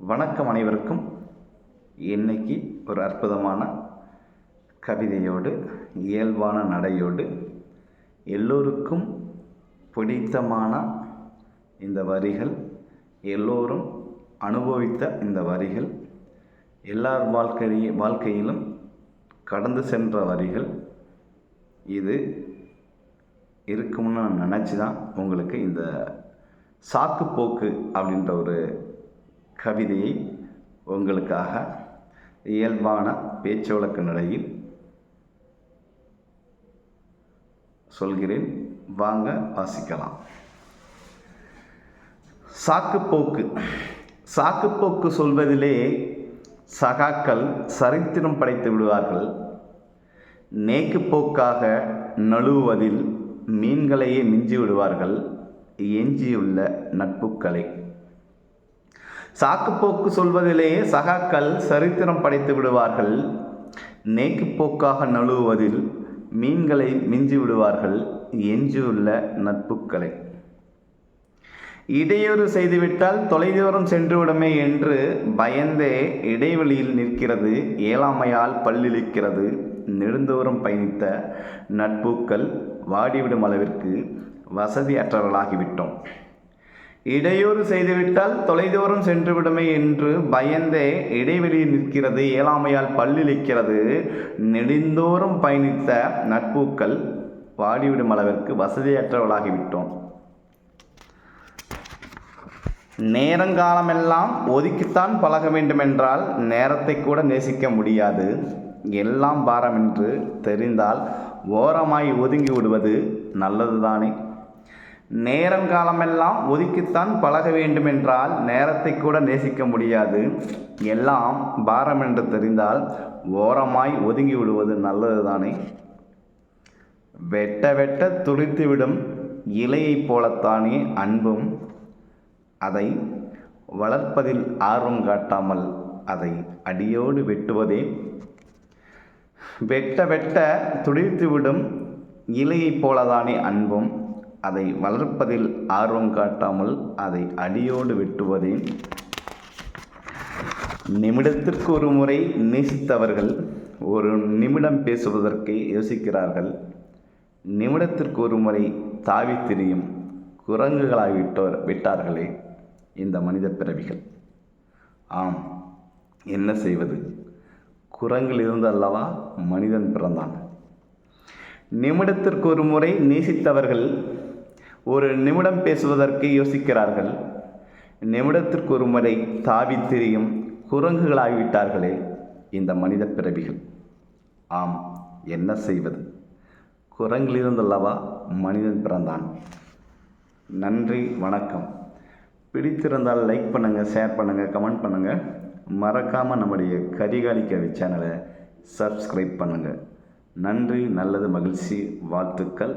வணக்கம் அனைவருக்கும். இன்னைக்கு ஒரு அற்புதமான கவிதையோடு இயல்பான நடையோடு எல்லோருக்கும் பிடித்தமான இந்த வரிகள் எல்லோரும் அனுபவித்த இந்த வரிகள் எல்லார் வாழ்க்கை வாழ்க்கையிலும் கடந்து சென்ற வரிகள். இது இருக்கும்னு நான் நினச்சி தான் உங்களுக்கு இந்த சாக்குப்போக்கு அப்படின்ற ஒரு கவிதையை உங்களுக்காக இயல்பான பேச்சுவழக்கு நிலையில் சொல்கிறேன். வாங்க வாசிக்கலாம். சாக்குப்போக்கு. சாக்குப்போக்கு சொல்வதிலே சகாக்கள் சரித்திரம் படைத்து விடுவார்கள். நேக்குப்போக்காக நழுவுவதில் மீன்களையே மிஞ்சி விடுவார்கள். எஞ்சியுள்ள நட்புக்களை சாக்குப்போக்கு சொல்வதிலேயே சகாக்கள் சரித்திரம் படைத்து விடுவார்கள். நேக்குப்போக்காக நழுவுவதில் மீன்களை மிஞ்சி விடுவார்கள். எஞ்சியுள்ள நட்புக்களை. இடையூறு செய்துவிட்டால் தொலைதூரம் சென்றுவிடுமே என்று பயந்தே இடைவெளியில் நிற்கிறது. ஏழாமையால் பல்லிழிக்கிறது. நெடுந்தூரம் பயணித்த நட்புக்கள் வாடிவிடும் அளவிற்கு வசதியற்றவர்களாகிவிட்டோம். இடையூறு செய்துவிட்டால் தொலைதூரம் சென்றுவிடுமே என்று பயந்தே இடைவெளியில் நிற்கிறது. ஏழாமையால் பல்லிழிக்கிறது நெடுந்தோறும் பயணித்த நட்பூக்கள் வாடிவிடும் அளவிற்கு வசதியற்றவளாகிவிட்டோம். நேரங்காலமெல்லாம் ஒதுக்கித்தான் பழக வேண்டுமென்றால் நேரத்தை கூட நேசிக்க முடியாது. எல்லாம் பாரம் என்று தெரிந்தால் ஓரமாய் ஒதுங்கி விடுவது நல்லதுதானே. நேரம் காலமெல்லாம் ஒதுக்கித்தான் பழக வேண்டுமென்றால் நேரத்தை கூட நேசிக்க முடியாது. எல்லாம் பாரம் என்று தெரிந்தால் ஓரமாய் ஒதுங்கி விடுவது நல்லது தானே வெட்ட வெட்ட துளித்துவிடும் இலையைப் போலத்தானே அன்பும் அதை வளர்ப்பதில் ஆர்வம் காட்டாமல் அதை அடியோடு வெட்டுவதே? வெட்ட வெட்ட துளிர்த்துவிடும் இலையைப் போலதானே அன்பும் அதை வளர்ப்பதில் ஆர்வம் காட்டாமல் அதை அடியோடு வெட்டுவதே. நிமிடத்திற்கு ஒரு முறை நேசித்தவர்கள் ஒரு நிமிடம் பேசுவதற்கு யோசிக்கிறார்கள். நிமிடத்திற்கு ஒரு முறை தாவி திரியும் குரங்குகளாகிவிட்டோர் விட்டார்களே இந்த மனித பிறவிகள். ஆம் என்ன செய்வது? குரங்கில் இருந்து அல்லவா மனிதன் பிறந்தான்? நிமிடத்திற்கு ஒரு முறை நேசித்தவர்கள் ஒரு நிமிடம் பேசுவதற்கு யோசிக்கிறார்கள். நிமிடத்திற்கு ஒரு முறை தாவி திரியும் குரங்குகளாகிவிட்டார்களே இந்த மனித பிறவிகள். ஆம் என்ன செய்வது? குரங்கிலிருந்தல்லவா மனிதன் பிறந்தான். நன்றி வணக்கம். பிடித்திருந்தால் லைக் பண்ணுங்கள் ஷேர் பண்ணுங்கள் கமெண்ட் பண்ணுங்கள் மறக்காமல் நம்முடைய கரிகாலி கவி சேனலை சப்ஸ்கிரைப் பண்ணுங்கள் நன்றி நல்லது மகிழ்ச்சி வாழ்த்துக்கள்.